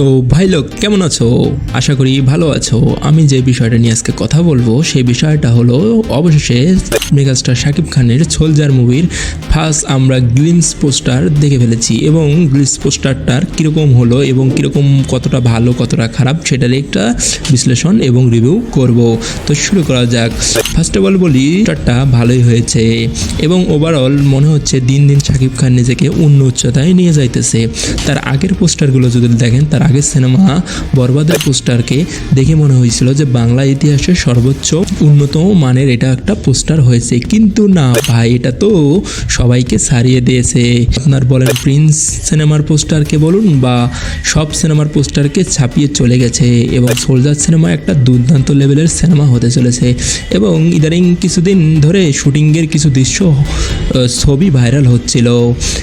তো ভাই লোক, কেমন আছো? আশা করি ভালো আছো। আমি যে বিষয়টা নিয়ে আজকে কথা বলব, সেই বিষয়টা হলো, অবশেষে মেগাস্টার শাকিব খানের সোলজার মুভির ফার্স্ট আমরা গ্লিমস পোস্টার দেখে ফেলেছি এবং গ্লিমস পোস্টারটার কীরকম হলো এবং কীরকম কতটা ভালো, কতটা খারাপ সেটার একটা বিশ্লেষণ এবং রিভিউ করব। তো শুরু করা যাক। ফার্স্ট অফ অল বলি পোস্টারটা ভালোই হয়েছে এবং ওভারঅল মনে হচ্ছে দিন দিন শাকিব খান নিজেকে অন্য উচ্চতায় নিয়ে যাইতেছে। তার আগের পোস্টারগুলো যদি দেখেন, তার আগের সিনেমা বরবাদের পোস্টারকে দেখে মনে হয়েছিল যে বাংলা ইতিহাসের সর্বোচ্চ উন্নত মানের এটা একটা পোস্টার হয়েছে। কিন্তু না ভাই, এটা তো সবাইকে সারিয়ে দিয়েছে। আপনার বলেন প্রিন্স সিনেমার পোস্টারকে বলুন বা সব সিনেমার পোস্টারকে ছাপিয়ে চলে গেছে এবং সোলজার সিনেমা একটা দুর্দান্ত লেভেলের সিনেমা হতে চলেছে। এবং ইদানিং কিছুদিন ধরে শুটিংয়ের কিছু দৃশ্য ছবি ভাইরাল হচ্ছিল।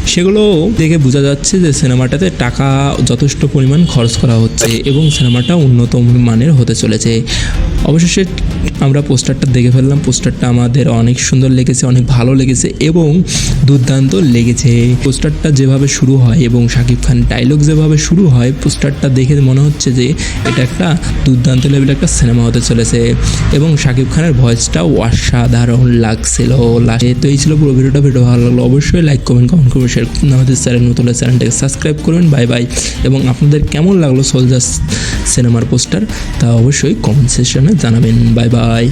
সেগুলো দেখে বোঝা যাচ্ছে যে সিনেমাটাতে টাকা যথেষ্ট পরিমাণ খরচ করা হচ্ছে এবং সিনেমাটা উন্নত মানের হতে চলেছে। অবশেষে আমরা পোস্টারটা দেখে ফেললাম। পোস্টারটা আমাদের অনেক সুন্দর লেগেছে, অনেক ভালো লেগেছে এবং দুর্দান্ত লেগেছে। পোস্টারটা যেভাবে শুরু হয় এবং শাকিব খান ডায়লগ যেভাবে শুরু হয়, পোস্টারটা দেখে মনে হচ্ছে যে এটা একটা দুর্দান্ত লেভেলের একটা সিনেমা হতে চলেছে। এবং শাকিব খানের ভয়েসটাও অসাধারণ লাগছিল। লাস্টে তো এই ছিল পুরো ভিডিওটা ভিডিও ভালো লাগল অবশ্যই লাইক কমেন্ট কমেন্ট করবেন। শেয়ার আমাদের চ্যানেল নতুন চ্যানেলটাকে সাবস্ক্রাইব করবেন বাই বাই এবং আপনাদের কেমন লাগল সোলজার সিনেমার পোস্টার তা অবশ্যই কমেন্ট সেকশনে জানাবেন। Bye bye